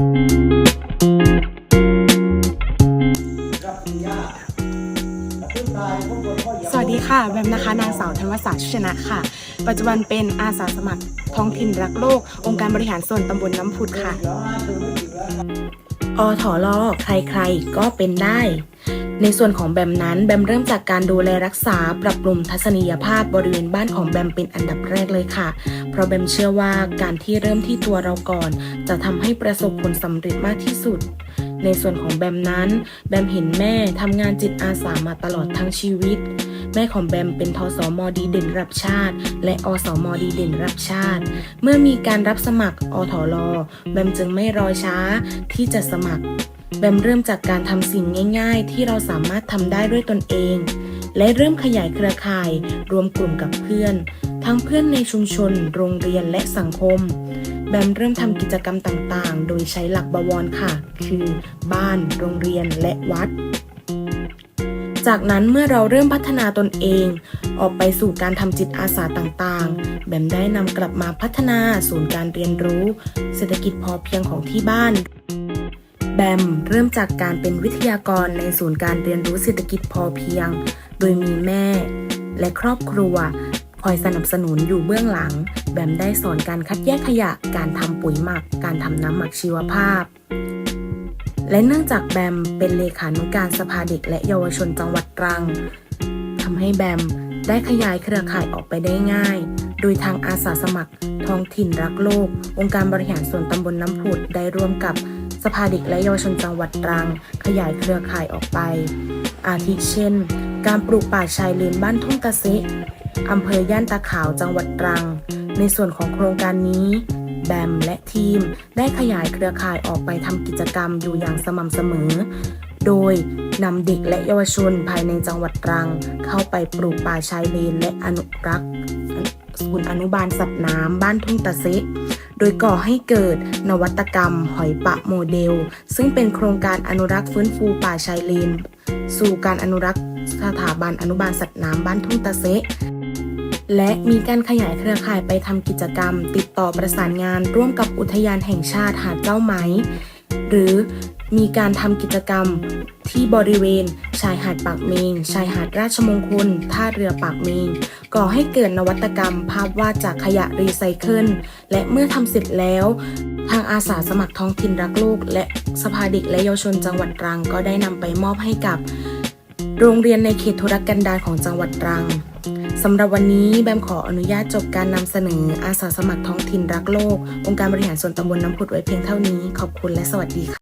สวัสดีค่ะแบมนะคะนางสาวธนวศาชุชนะค่ะ ปัจจุบันเป็นอาสาสมัครท้องถิ่นรักโลก องค์การบริหารส่วนตำบลน้ำพุดค่ะ อถอลอใครๆก็เป็นได้ ในส่วนของแบมนั้นแบมเริ่มจากการดูแลรักษาปรับปรุงทัศนียภาพบริเวณบ้านของแบมเป็นอันดับแรกเลยค่ะ เพราะแบมเชื่อว่าการที่เริ่มที่ตัวเราก่อน จะทำให้ประสบผลสำเร็จมากที่สุด ในส่วนของแบมนั้น แบมเห็นแม่ทำงานจิตอาสามาตลอดทั้งชีวิต แม่ของแบมเป็นทสมดีเด่นรับชาติ และอสมดีเด่นรับชาติ เมื่อมีการรับสมัครอถอลอแบมจึงไม่รอช้าที่จะสมัคร แบมเริ่มจากการทำสิ่งง่าย ๆ ที่เราสามารถทำได้ด้วยตนเอง และเริ่มขยายเครือข่าย รวมกลุ่มกับเพื่อน ทั้งเพื่อนในชุมชน โรงเรียนและสังคม แบมเริ่มทำกิจกรรมต่างๆ โดยใช้หลักบวรค่ะ คือ บ้าน โรงเรียนและวัด จากนั้นเมื่อเราเริ่มพัฒนาตนเอง ออกไปสู่การทำจิตอาสาต่างๆ แบมได้นำกลับมาพัฒนาศูนย์การเรียนรู้ เศรษฐกิจพอเพียงของที่บ้าน แบมเริ่มจากการเป็นวิทยากรในศูนย์การเรียนรู้เศรษฐกิจพอเพียง โดยมีแม่ และครอบครัว คอยสนับสนุนอยู่เบื้องหลัง แบมได้สอนการคัดแยกขยะ การทำปุ๋ยหมัก การทำน้ำหมักชีวภาพ และเนื่องจากแบมเป็นเลขานุการสภาเด็กและเยาวชนจังหวัดตรังทำให้แบมได้ขยายเครือข่ายออกไปได้ง่าย โดยทางอาสาสมัครท้องถิ่นรักโลก องค์การบริหารส่วนตำบลน้ำผุดได้ร่วมกับ สภาเด็กและเยาวชนจังหวัดตรัง ขยายเครือข่ายออกไป อาทิเช่น การปลูกป่าชายเลนบ้านทุ่งตะเซะอำเภอย่านตาขาวจังหวัดตรัง ในส่วนของโครงการนี้ แบมและทีมได้ขยายเครือข่ายออกไปทำกิจกรรมอยู่อย่างสม่ำเสมอ โดยนำเด็กและเยาวชนภายในจังหวัดตรัง เข้าไปปลูกป่าชายเลนและอนุรักษ์ศูนย์อนุบาลสัตว์น้ำบ้านทุ่งตะเซะ โดยก่อให้เกิดนวัตกรรม หอยปะโมเดล ซึ่งเป็นโครงการอนุรักษ์ฟื้นฟูป่าชายเลน สู่การอนุรักษ์สถาบันอนุบาลสัตว์น้ำบ้านทุ่งตะเซะและมีการขยายเครือข่ายไปทำกิจกรรม ติดต่อประสานงานร่วมกับอุทยานแห่งชาติหาดเจ้าไหม หรือ มีการทำกิจกรรมที่บริเวณ ชายหาดปากเมง ชายหาดราชมงคล ท่าเรือปากเมง ก่อให้เกิดนวัตกรรม ภาพวาดจากขยะรีไซเคิล และเมื่อทำเสร็จแล้ว ทางอาสาสมัครท้องถิ่นรักโลก และสภาเด็กและเยาวชนจังหวัดตรังก็ได้นำไปมอบให้กับ โรงเรียนในเขตธุรกันดารของจังหวัดตรังสำหรับวันนี้แบมขออนุญาตจบการนำเสนออาสาสมัครท้องถิ่นรักโลก องค์การบริหารส่วนตำบลน้ำพุดไว้เพียงเท่านี้ ขอบคุณและสวัสดีค่ะ